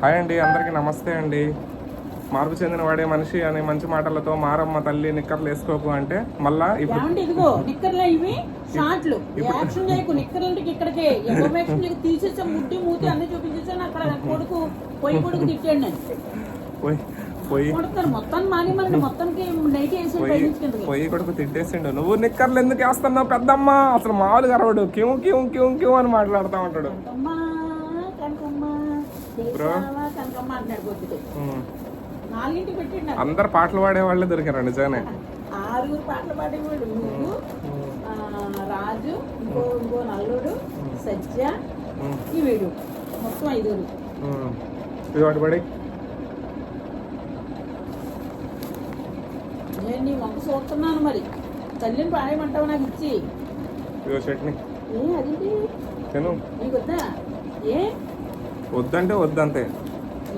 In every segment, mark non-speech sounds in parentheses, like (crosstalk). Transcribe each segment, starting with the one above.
Hi అండి అందరికీ నమస్తే అండి. మార్పు చెందిన వాడే మనిషి అనే మంచి మాటలతో మారమ్మ తల్లి నిక్కర్లు వేసుకోకు అంటే మళ్ళా ఇప్పుడు ఏమంటే ఇదిగో నిక్కర్లు ఇవి షార్ట్లు యాక్షన్ చేయకు నిక్కర్లు అంటే ఇక్కడికే. ఇన్ఫర్మేషన్ నీకు తీసేసా ముడ్డి మూతి అన్ని చూపించేసాను అక్కడ నా కొడుకు పొయ్యి కొడుకు తిట్టాడు మొత్తం మాని మన నైట్ వేసి పొయ్యి తిట్టేసిండు. నువ్వు నిక్కర్లు ఎందుకు వేస్తున్నావు పెద్దమ్మ? అసలు మామూలుగా అరవడు. క్యూ క్యూ క్యూ క్యూ అని మాట్లాడుతూ ఉంటాడు. కనకమ్మ నాకు. అందరు పాటలు పాడే వాళ్ళే దొరికారు నిజానే ఆరుగురు పాటలు పాడేవాడు నువ్వు రాజు ఇంకో ఇంకో నల్లుడు ఉమ్. ఈ వీడు. మొత్తం ఐదుగురు. ఇది వాటి పడి. నేను నీ మొక్క చూస్తున్నాను మరి. తల్లిని పాడేయమంటావు నాకు ఇచ్చి. చట్నీ. ఏ అదేంటి? తిను. నీకు వద్దా ఏ? వద్దంటే వద్దంతే.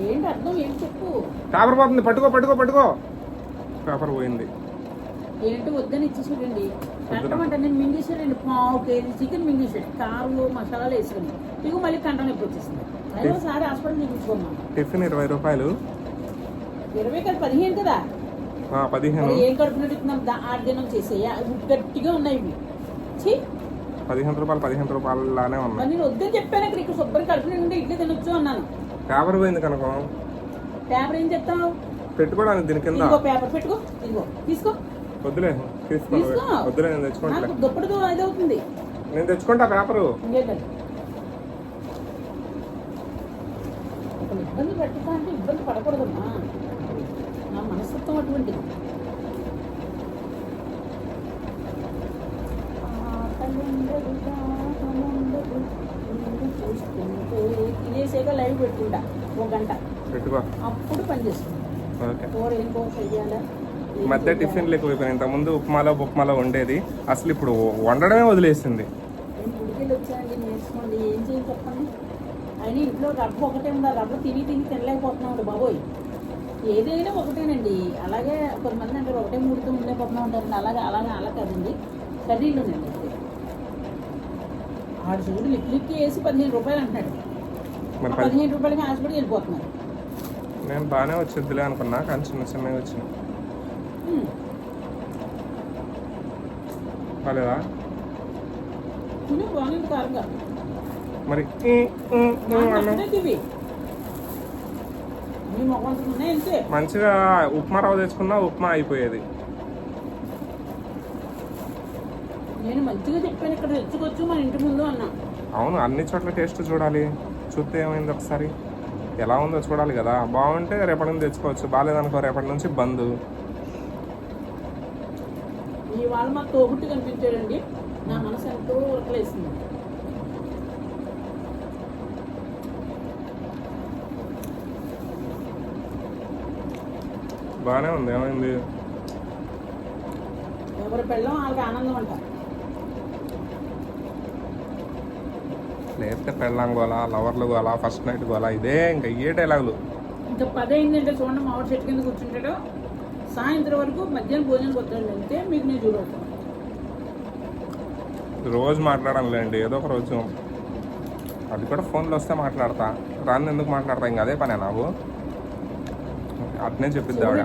ఏంటి అర్థం? ఏంటి చెప్పు? పేపర్ పోతుంది. పట్టుకో పట్టుకో పట్టుకో. పేపర్ పోయింది. ఏంటి? వద్దని ఇచ్చి చూడండి. కట్టమంటే నేను మింగేసాడండి పావు కేజీ చికెన్ మింగేసాడు కారు మసాలాలు వేసుకుని ఇక మళ్ళీ కంట నొప్పి వచ్చేసింది. హాస్పిటల్ చూపించుకోమా టిఫిన్ ఇరవై రూపాయలు. ఇరవై కదా పదిహేను కదా? పదిహేను. ఏం దినం చేసేయా? గట్టిగా ఉన్నాయి ఇవి. పదిహేను రూపాయలు పదిహేను రూపాయలు లానే ఉన్నాయి నేను వద్దని చెప్పాను ఇక్కడ ఇక్కడ శుభ్రం కడుపు నిండి ఇడ్లీ తినొచ్చు అన్నాను. పేపర్ పోయింది కనుక. పేపర్ ఏం చెప్తావు? పెట్టుకోవడానికి దీని కింద. పేపర్ పెట్టుకో ఇదిగో తీసుకో. వద్దులే తీసుకో. వద్దులే నేను తెచ్చుకోవట్లే నాకు దుప్పటితో అవుతుంది నేను తెచ్చుకుంటా పేపరు. ఇంకేంటది ఇబ్బంది పెట్టుతా అంటే ఇబ్బంది పడకూడదమ్మా. నా మనస్తత్వం అటువంటిది. లైవ్ పెట్టుకుంటా. ఒక గంట. పెట్టుకో. అప్పుడు పని చేస్తుంది. మధ్య టిఫిన్లు ఎక్కువైపోయినాయి ఇంతకుముందు ఉప్మాలో ఉప్మాలో ఉండేది అసలు ఇప్పుడు వండడమే వదిలేసింది. అయినా ఇంట్లో రవ్వ ఒకటే ఉందా? రవ్వ తిని తిని తినలేకపోతున్నామండి బాబోయ్. ఏదైనా ఒకటేనండి. అలాగే కొంతమంది అంటారు ఒకటే మూడుతో ఉండలేకపోతున్నాం ఉంటారండి అలాగే అలాగే అలా కాదండి. కర్రీలు ఉండండి అంతే ఆడు చూడు లిక్ లిక్కి వేసి పదిహేను రూపాయలు అంటున్నాడు. పది పదిహేను రూపాయలకి హాస్పిటల్కి వెళ్ళిపోతున్నారు. నేను బాగానే వచ్చిద్దిలే అనుకున్నా కానీ చిన్న చిన్నవి తిని బాగుంది కారుగా మరి మంచిగా ఉప్మా రవ్వ తెచ్చుకున్నా ఉప్మా అయిపోయేది. నేను మంచిగా చెప్పాను ఇక్కడ తెచ్చుకోవచ్చు మన ఇంటి ముందు అన్నా. అవును అన్ని చోట్ల టేస్ట్ చూడాలి. చూస్తే ఏమైంది ఒకసారి? ఎలా ఉందో చూడాలి కదా. బాగుంటే రేపటి నుంచి తెచ్చుకోవచ్చు. బాగాలేదనుకో రేపటి నుంచి బంద్. మాకు తోబుట్టు కనిపించాడండి. నా మనసు ఎంతో ఉరకలేసింది బాగానే ఉంది. ఏమైంది? ఎవరి పెళ్ళం వాళ్ళకి ఆనందం అంట. లేకపోతే పెళ్ళాం గోలా లవర్లు గోలా ఫస్ట్ నైట్ గోలా ఇదే ఇంకా ఇయ్యే డైలాగులు ఇంకా పది అయిందంటే చూడండి మామిడి చెట్టు కింద కూర్చుంటాడు. సాయంత్రం వరకు మధ్యాహ్నం భోజనం వద్దండి అంతే మీకు నేను చూడవచ్చు రోజు మాట్లాడాలండి ఏదో ఒక రోజు. అది కూడా ఫోన్లో వస్తే మాట్లాడతా. రాని ఎందుకు మాట్లాడతా? ఇంకా అదే పనే నాకు అట్నే చెప్పిద్ది ఆవిడ.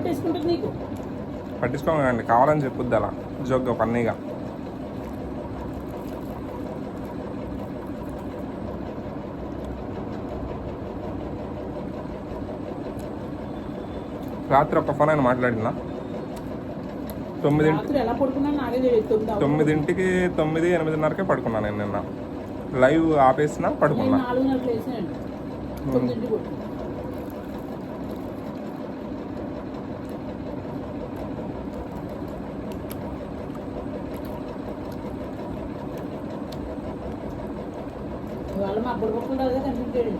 పట్టించుకోమండి కావాలని చెప్పుద్ది అలా. జోగ్గా పన్నీగా రాత్రి ఒక ఫోన్ ఆయన మాట్లాడినా. తొమ్మిదింటి తొమ్మిది. తొమ్మిదింటికి తొమ్మిది ఎనిమిదిన్నరకే పడుకున్నాను నేను నిన్న. లైవ్ ఆపేసిన నేను పడుకున్నా. మా రాజా కనిపించాడు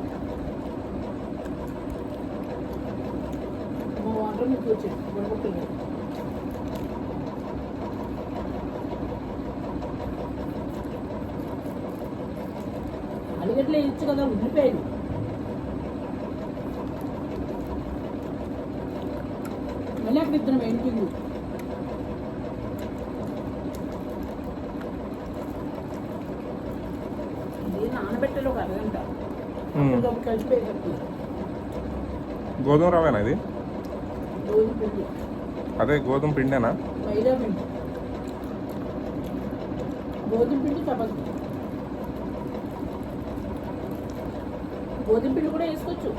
మా వాటర్ మీకు వచ్చాడు బుడబొక్కలు అలిగట్లో వేయచ్చు కదా ఉండిపోయాడు మళ్ళీ అక్కడ ఇద్దరం ఇది నానబెట్టాలి ఒక అరగంట కలిసిపోయేటప్పుడు గోధుమ రవేనా ఇది? అదే గోధుమ పిండేనా? మైదా పిండి. గోధుమ పిండి చపాతి గోధుమ పిండి కూడా వేసుకోవచ్చు.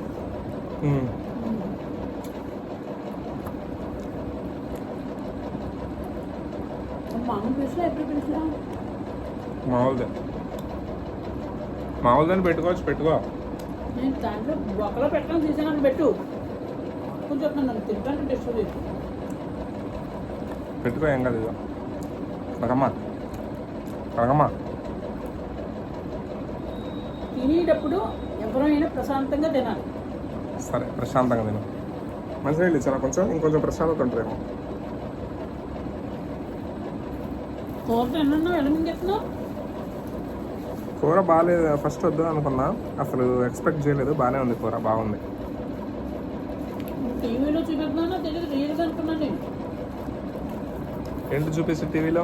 మామూలుదే. మామూలుదని పెట్టుకోవచ్చు పెట్టుకో. నేను దాంట్లో ఒకలో పెట్టడం తీసాను పెట్టు. కొంచెం చెప్తాను నన్ను తింటాను టెస్ట్ చేసి పెట్టుకో ఏం కాదు కనకమ్మా కనకమ్మా తినేటప్పుడు ఎవరైనా ప్రశాంతంగా తినాలి. సరే ప్రశాంతంగా తిను. మంచిగా చాలా కొంచెం ఇంకొంచెం ప్రశాంతత మింగెత్తున్నావు కూర బాగాలేదు ఫస్ట్ వద్దు అనుకున్నా. అసలు ఎక్స్పెక్ట్ చేయలేదు బాగానే ఉంది కూర బాగుంది. టీవీలో చూపెడుతున్నానో తెలియదు రియల్గా అనుకున్నాను నేను. ఏంటి చూపిస్తే టీవీలో?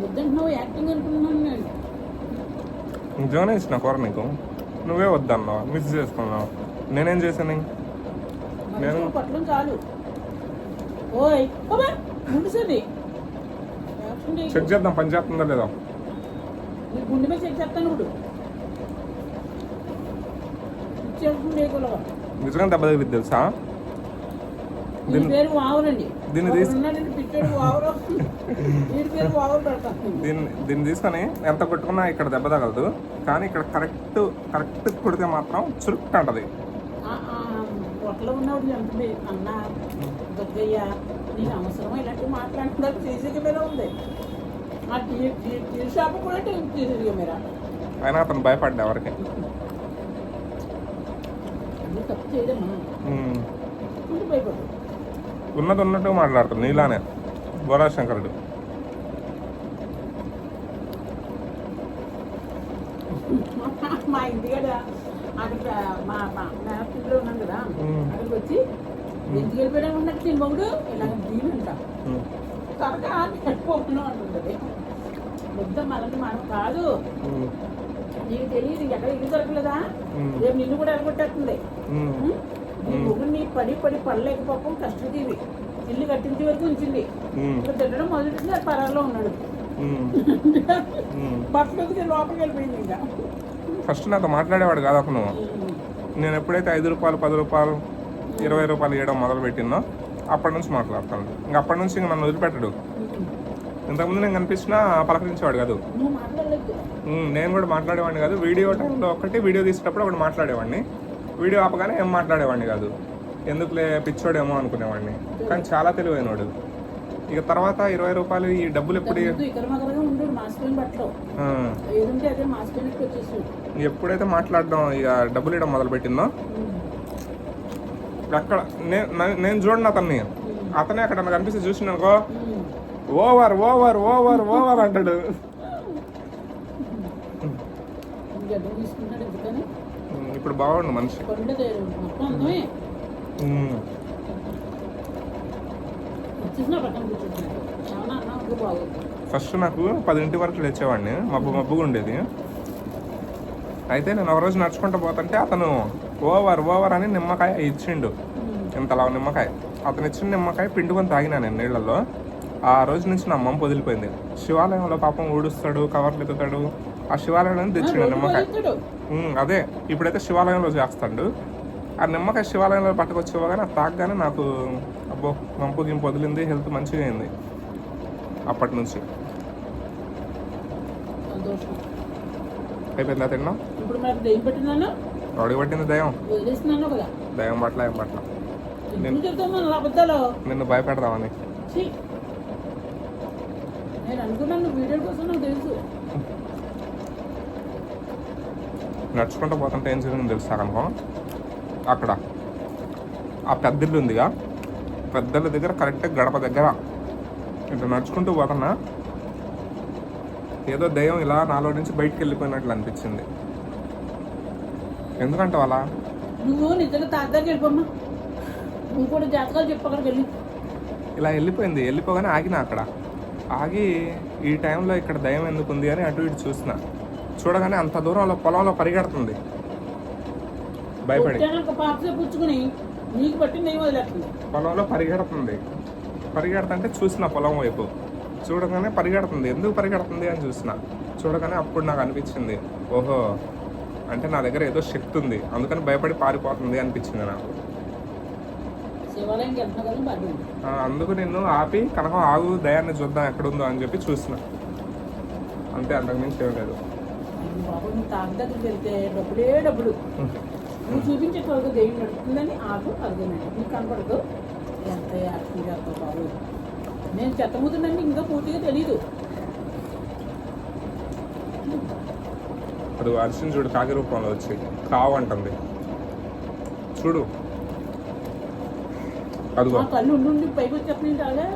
వద్దంటున్నావు యాక్టింగ్ అనుకున్నాను నేను. నిజంగానే ఇచ్చిన కూర నీకు? నువ్వే వద్దన్నావు? మిస్ చేసుకున్నావు? నేనేం చేశాను? నేను- పట్టడం చాలు. ఓయ్ ముందుసేది. చెక్ చేద్దాం పని చేస్తుందో లేదో? గుండె మీద చెక్ చేస్తాను ఇప్పుడు. నిజంగా దెబ్బ తగిలింది తెలుసా? దీన్ని దీన్ని దీన్ని తీసుకొని ఎంత కొట్టుకున్నా ఇక్కడ దెబ్బ తగలదు. కానీ ఇక్కడ కరెక్ట్ కరెక్ట్ కొడితే మాత్రం చురుక్కు అంటది. పొట్టలో ఉన్నవాడు అంటుంది అన్న దొగ్గయ్య నీకు అవసరం ఇలాంటి మాట్లాడుతున్నారు. సీసీ కెమెరా ఉంది. ఆ టీ టీ టీ షాప్ కూడా సీసీ కెమెరా. అయినా అతను భయపడ్డా ఎవరికి? తప్పు చేయదమ్మా ఉమ్. ఉన్నది ఉన్నట్టు మాట్లాడతాడు నీలానే. బోరా శంకరుడు మా అక్కడ మా ఉన్నాం కదా. అక్కడికి వచ్చి ఉన్నట్టు మొగుడు మనం కాదు. నీకు తెలియదు ఎక్కడ ఇల్లు దొరకలేదా. రేపు నిన్ను కూడా ఎడగొట్టేస్తుంది ఉమ్. ఉం? నీ మొగుడిని పడి పడి పడలేక పాపం కష్టజీవి ఇల్లు కట్టించే వరకు ఉంచింది. ఇప్పుడు తిట్టడం మొదలెట్టింది అది పరాల్లో ఉన్నాడు. (laughs) బట్టలు లోపలికి వెళ్ళిపోయింది ఇంకా ఫస్ట్ నాతో మాట్లాడేవాడు కాదు అతను. నేను ఎప్పుడైతే ఐదు రూపాయలు పది రూపాయలు ఇరవై రూపాయలు ఇవ్వడం మొదలు పెట్టిందో అప్పటి నుంచి మాట్లాడతాను ఇంకా అప్పటి నుంచి ఇంక నన్ను వదిలిపెట్టడు. ఇంతకుముందు నేను కనిపించినా పలకరించేవాడు కాదు నేను కూడా మాట్లాడేవాడిని కాదు వీడియో టైంలో ఒకటి వీడియో తీసేటప్పుడు ఒకటి మాట్లాడేవాడిని వీడియో ఆపగానే ఏం మాట్లాడేవాడిని కాదు. ఎందుకులే పిచ్చోడేమో అనుకునేవాడిని. కానీ చాలా తెలివైనవాడు ఇక తర్వాత ఇరవై రూపాయలు ఈ డబ్బులు ఎప్పుడు ఎప్పుడైతే మాట్లాడడం ఇక డబ్బులు ఇవ్వడం మొదలు పెట్టిందో అక్కడ నేను చూడండి అతన్ని. అతనే అక్కడ నాకు కనిపిస్తే చూసిన అనుకో ఓవర్ ఓవర్ ఓవర్ ఓవర్ అంటాడు. గడ్డం తీసుకుంటాడు ఎందుకని? ఉమ్, ఇప్పుడు బాగుండు మనిషి. ఫస్ట్ నాకు పదింటి వరకు తెచ్చేవాడిని మబ్బు మబ్బుగా ఉండేది. అయితే నేను ఒక రోజు నడుచుకుంటూ పోతుంటే అతను ఓవర్ ఓవర్ అని నిమ్మకాయ ఇచ్చిండు. ఇంతలా నిమ్మకాయ. అతను ఇచ్చిన నిమ్మకాయ పిండుకొని తాగినా నేను నీళ్ళల్లో. ఆ రోజు నుంచి నా మంపు వదిలిపోయింది. శివాలయంలో పాపం ఊడుస్తాడు కవర్లు ఎత్తుతాడు. ఆ శివాలయంలో తెచ్చిండు నిమ్మకాయ. అదే ఇప్పుడైతే శివాలయంలో చేస్తాడు. ఆ నిమ్మకాయ శివాలయంలో పట్టుకొచ్చేవాగానే తాగగానే నాకు అబ్బో మంపు గింపు వదిలింది హెల్త్ మంచిగా అయింది అప్పటి నుంచి. అయిపోయిందా తిన్నాం రౌడీ పట్టింది దయం దయం పట్ల ఏం పట్ల. నిన్ను భయపెడదామని. నేను అనుకున్నాను వీడియో కోసం నాకు తెలుసు. నడుచుకుంటూ పోతుంటే ఏం జరిగింది తెలుసా కనుక అక్కడ ఆ పెద్దిల్లు ఉందిగా. పెద్దల దగ్గర కరెక్ట్ గడప దగ్గర ఇట్లా నడుచుకుంటూ పోతున్నా. ఏదో దయ్యం ఇలా నాలో నుంచి బయటికి వెళ్ళిపోయినట్లు అనిపించింది. ఎందుకంటే అలా? నువ్వు నిజంగా తాతగారికి వెళ్ళిపోమ్మా. నువ్వు కూడా జాతకాలు చెప్పు అక్కడికి వెళ్ళి. ఇలా వెళ్ళిపోయింది. వెళ్ళిపోగానే ఆగిన అక్కడ. ఆగి ఈ టైంలో ఇక్కడ దయ్యం ఎందుకు ఉంది అని అటు ఇటు చూసిన. చూడగానే అంత దూరంలో పొలంలో పరిగెడుతుంది. భయపడి. పొలంలో పరిగెడుతుంది. పరిగెడుతుంటే చూసిన పొలం వైపు. చూడగానే పరిగెడుతుంది. ఎందుకు పరిగెడుతుంది అని చూసిన. చూడగానే అప్పుడు నాకు అనిపించింది. ఓహో అంటే నా దగ్గర ఏదో శక్తి ఉంది. అందుకని భయపడి పారిపోతుంది అనిపించింది నాకు. అందుకు నిన్ను ఆపి కనకం ఆగు దయాన్ని చూద్దాం ఎక్కడుందో అని చెప్పి చూసిన. అంతే అంతకుమించి ఏం లేదు. బాబు నువ్వు తాత దగ్గరికి వెళ్తే డబ్బులే డబ్బులు నువ్వు చూపించే త్వరగా దెయ్యం నడుస్తుందని ఆకు అర్థమైంది నీకు కనపడదు ఎంత యాక్టివ్ చేస్తావు బాబు నేను చెత్తముతుందని ఇంకా పూర్తిగా తెలీదు అది అర్జున్ చూడు కాకి రూపంలో వచ్చి కావు అంటుంది చూడు. అదిగో. కళ్ళు ఉండి పైకి వచ్చేప్పుడు అలాగా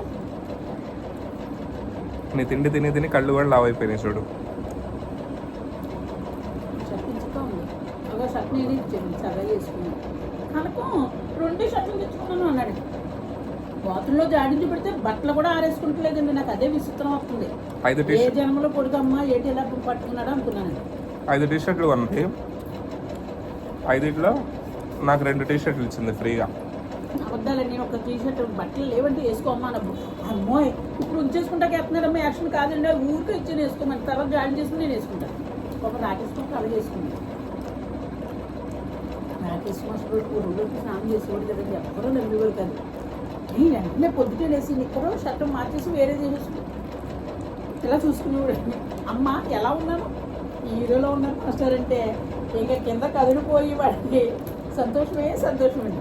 నీ తిండి తిని తిని కళ్ళు కూడా లావ్ అయిపోయినాయి చూడు షర్టించుకో ఉంది అలా ఇచ్చాను చల్లగా చేసుకున్నాను. కనుక రెండే షర్ట్లు తెచ్చుకున్నాను అన్నాడు. బాత్రూంలో జాడించి పెడితే బట్టలు కూడా ఆరేసుకుంటలేదండి నాకు అదే విచిత్రం వస్తుంది. ఏ జన్మలో కొడుకమ్మా ఏంటి ఇలా పట్టుకున్నాడు అనుకున్నాను. ఐదు టీ షర్ట్లు కొన్నది ఐదిట్లో నాకు రెండు టీ షర్ట్లు ఇచ్చింది ఫ్రీగా. అబద్ధాలండి ఒక టీ షర్ట్ బట్టలు లేవంటే వేసుకోమ్మా అన్నప్పుడు. అమ్మోయ్ ఇప్పుడు ఉంచేసుకుంటాక ఎత్తున్నాడమ్మా యాక్షన్ కాదండి ఊరికే ఇచ్చి వేసుకోమని. తర్వాత జాయిన్ చేసుకుని నేను వేసుకుంటాను ఒక రాకేసుకుంటే అలాగే వేసుకున్నాను రెస్పాన్సిబిలిటీ మాస్టర్ రోజులకి స్నానం చేసేవాడు కదండి ఎవరో నమ్మేవారు కాదు నేను వెంటనే పొద్దుటే లేసి నిక్కరు షర్ట్ మార్చేసి వేరే చేసేసుకుని ఇలా చూసుకునేవాడు అమ్మ ఎలా ఉన్నాను హీరోలో ఉన్నాను మాస్టర్ అంటే ఇక కింద కదిలిపోయి వాడికి సంతోషమే సంతోషమండి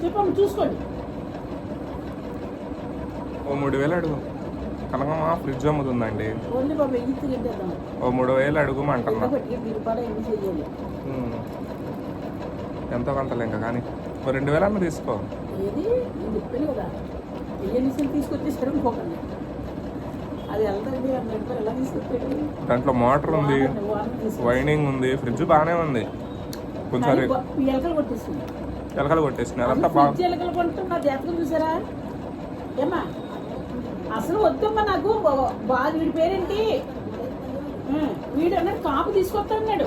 చెప్పమ్మ చూసుకోండి ఓ మూడు వేలు అడుగు. కనకమ్మ ఫ్రిడ్జ్ అమ్ముతుందండి. ఓ మూడు వేలు అడుగుమంటున్నా. ఎంతో కొంతలే ఇంకా కానీ. ఓ రెండు వేలు అన్న తీసుకో. దాంట్లో మోటార్ ఉంది. వైండింగ్ ఉంది ఫ్రిడ్జ్ బాగానే ఉంది. కొంచెం ఎలకలు కొట్టేసింది అదంతా బాగా అసలు వద్దమ్మా నాకు. బా- బాగా వీడి పేరేంటి? వీడు అన్నాడు కాపు తీసుకొస్తా అన్నాడు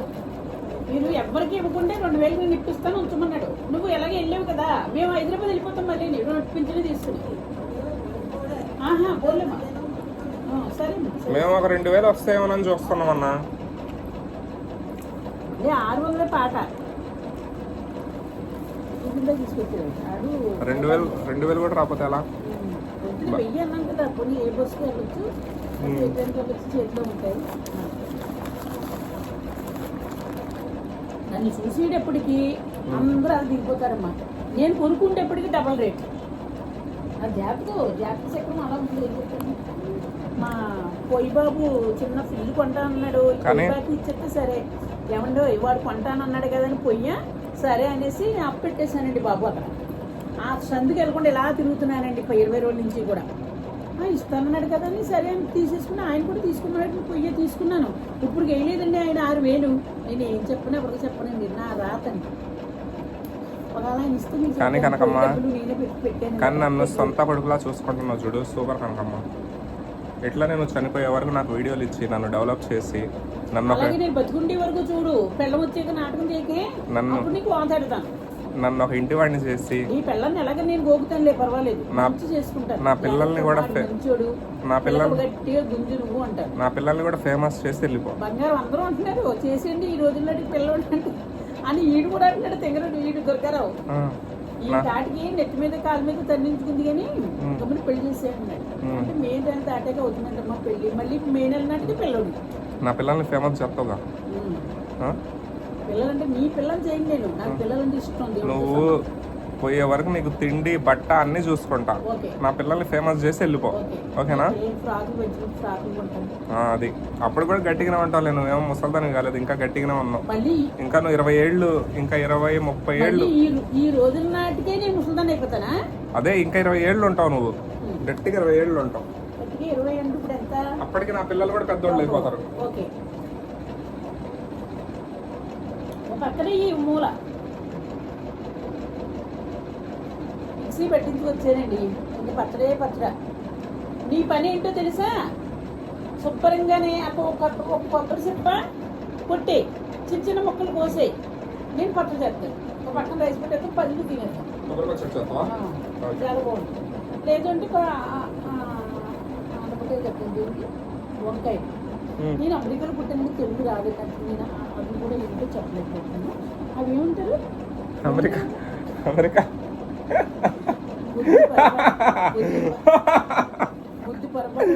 మీరు ఎవ్వరికి ఇవ్వకుండా రెండు వేలు నేను ఇప్పిస్తాను ఉంచమన్నాడు. నువ్వు ఎలాగ వెళ్ళావు కదా? మేము హైదరాబాద్ వెళ్ళిపోతాం మళ్ళీ నేను నడిపించని తీసుకుని. ఆహా పోలేమా? సరే. మేము ఒక రెండు వేలు వస్తాయేమోనని చూస్తున్నాం అన్న ఏ ఆరు వందల పాట. రెండు వేలు రెండు వేలు కూడా రాకపోతే ఎలా? నన్ను చూసేటప్పటికి అందరూ అది దిగిపోతారమ్మా నేను కొనుక్కుంటేప్పటికి డబల్ రేట్ ఆ జాతకు జాతక చక్రం అలా చెప్పండి మా బాబు చిన్న ఫ్రిడ్జ్ కొంటా అన్నాడు కానీ- పొయ్యిబాకి ఇచ్చేస్తే సరే. ఏమండో వాడు కొంటాను అన్నాడు కదని పొయ్యా. సరే అనేసి అప్పెట్టేశానండి బాబు అక్కడ. ఆ సందుకి వెళ్ళకుండా ఇలా తిరుగుతున్నానండి ఇరవై రోజుల నుంచి కూడా. ఆ, ఇస్తానన్నాడు కదా అని సరే అని తీసేసుకుని ఆయన కూడా తీసుకున్నాడు పొయ్యి తీసుకున్నాను. ఇప్పుడు వేయలేదండి ఆయన ఆరు వేలు. నేను ఏం చెప్పను ఎవరికి చెప్పనండి నా రాతండి కానీ. కనకమ్మ, కానీ నన్ను సొంత కొడుకులా చూసుకుంటున్నావు చూడు సూపర్ కనకమ్మ. ఎట్లా నేను చనిపోయే వరకు నాకు వీడియోలు ఇచ్చి నన్ను డెవలప్ చేసి నన్ను బతుకుండే వరకు చూడు పెళ్ళం వచ్చాక నాటకం చేయకే నన్ను- నీకు నన్ను ఒక ఇంటి వాడిని చేసి ఈ పిల్లల్ని ఎలాగ నేను గోగుతానులే పర్వాలేదు. నా- పిల్లల్ని కూడా నా పిల్లలు పిల్లలు గట్టిగా గుంజు నువ్వు అంటారు నా పిల్లల్ని కూడా ఫేమస్ చేసి వెళ్ళిపో. చేసేయండి ఈ రోజుల్లో పిల్లలు అని ఈడు కూడా అంటున్నాడు తెంగరుడు ఈడు దొరకరావు. ఈ నా- తాటికి నెత్తి మీద కాలు మీద తన్నించుకుంది కానీ. గమ్మున పెళ్ళి చేసేయన్నాడు ఉమ్. అంటే మే దాని తాటాక అవుతుందంటమ్మా పెళ్ళి. మళ్ళీ మే నెల నాటికి పిల్లడు. నా పిల్లల్ని ఫేమస్ చేస్తావుగా. ఆ? పిల్లలంటే నీ పిల్లలు చేయండి నేను. నాకు పిల్లలంటే ఇష్టం నువ్వు పోయే వరకు నీకు తిండి బట్ట అన్నీ చూసుకుంటా. నా పిల్లల్ని ఫేమస్ చేసి వెళ్ళిపో. ఓకే. ఓకేనా? అది. అప్పుడు కూడా గట్టిగానే ఉంటావు నువ్వేమో ముసల్దాని కాలేదు. ఇంకా గట్టిగానే ఉన్నావు. ఇంకా నువ్వు ఇరవై ఏళ్ళు ఇంకా ఇరవై ముప్పై ఏళ్ళు. ఈ నాటికే నేను ముసలిదాన్ని అయిపోతానా? అదే ఇంకా ఇరవై ఏళ్ళు ఉంటావు నువ్వు. గట్టిగా ఇరవై ఏళ్ళు ఉంటావు. అప్పటికి నా పిల్లలు కూడా పెద్దోళ్ళు అయిపోతారు ఓకే ఒక పక్కనే ఈ మూల మిక్సీ పెట్టించుకొచ్చానండి ఇంకా పచ్చడే పచ్చడ నీ పని ఏంటో తెలుసా శుభ్రంగానే ఒక ఒక కొబ్బరి చెప్ప కొట్టే చిన్న చిన్న ముక్కలు కోసేయి నేను పట్టు చేస్తాను ఒక పక్కన రైస్ పెట్టేస్తే పళ్ళు తినేస్తాను పచ్చడి లేదంటే చెప్పండి వంకాయ. నేను అమెరికాలో పుట్టినందుకు తెలుగు రాదు నాకు నేను అవి కూడా ఏంటో చెప్పలేకపోతున్నాను అవి ఏమంటారు? America America. బుద్ధి పొరపాటు.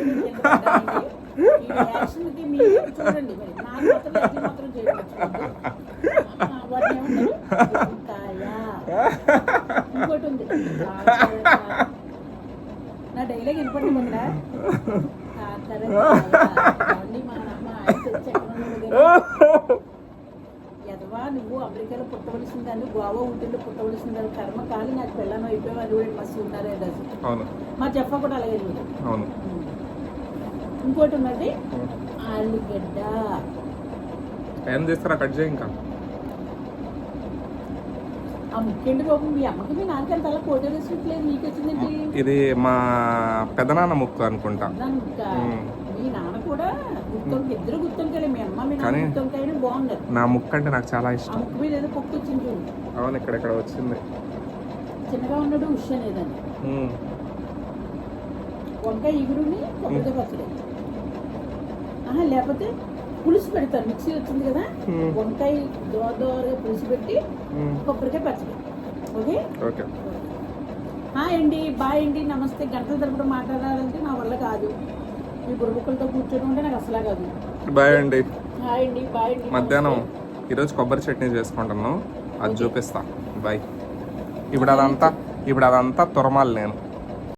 యాక్షన్కి మీరు చూడండి మరి. నాకు మాత్రం యాక్షన్ మాత్రం చేయవచ్చు వాటిని ఏమంటారు? వంకాయ ఇంకోటి ఉంది. నా డైలాగ్ వినపడుతుందా ఎదవా నువ్వు? అమెరికాలో పుట్టవలసిన దాన్ని గోవా ఊటీలో పుట్టవలసిన దాన్ని కర్మ కాలి నాకు పిల్లను అయిపోయావు అని కూడా మస్తు ఉన్నారే డస్ అవును. మా చెప్ప కూడా అలాగే. అవును. ఇంకోటి ఉన్నది? ఆలుగడ్డ. ఏం చేస్తారా? కట్ చేయి ఇంకా ఆ ముఖ్యండి బాబు మీ అమ్మకి మీ నాన్నకి అంత అలా ఫోటో వేసుకుంటలేదు నీకు వచ్చిందండి ఇది మా పెదనాన్న ముక్కు అనుకుంటా. కానీ- నా ముక్కు అంటే నాకు చాలా ఇష్టం. వచ్చింది అవును ఇక్కడెక్కడ వచ్చింది. చిన్నగా ఉన్నాడు ఉష్. వంకాయ ఇగురుని కొబ్బరికాయ పచ్చడి. లేకపోతే పులుసు పెడతారు. మిక్సీ వచ్చింది కదా. వంకాయ దోర దోరగా పులుసు పెట్టి. కొబ్బరికాయ పచ్చడి. ఓకే? ఓకే. హాయ్ అండి బాయ్ అండి నమస్తే. గంటల తరపున మాట్లాడాలంటే నా వల్ల కాదు. మీ బుర్రబుక్కలతో కూర్చొని ఉంటే నాకు అసలా కాదు. బాయ్ అండి. హాయ్ అండి బాయ్ అండి మధ్యాహ్నం. ఈరోజు కొబ్బరి చట్నీ చేసుకుంటున్నాను అది చూపిస్తా. బాయ్. ఇప్పుడు అదంతా ఇప్పుడు అదంతా తురమాలి నేను.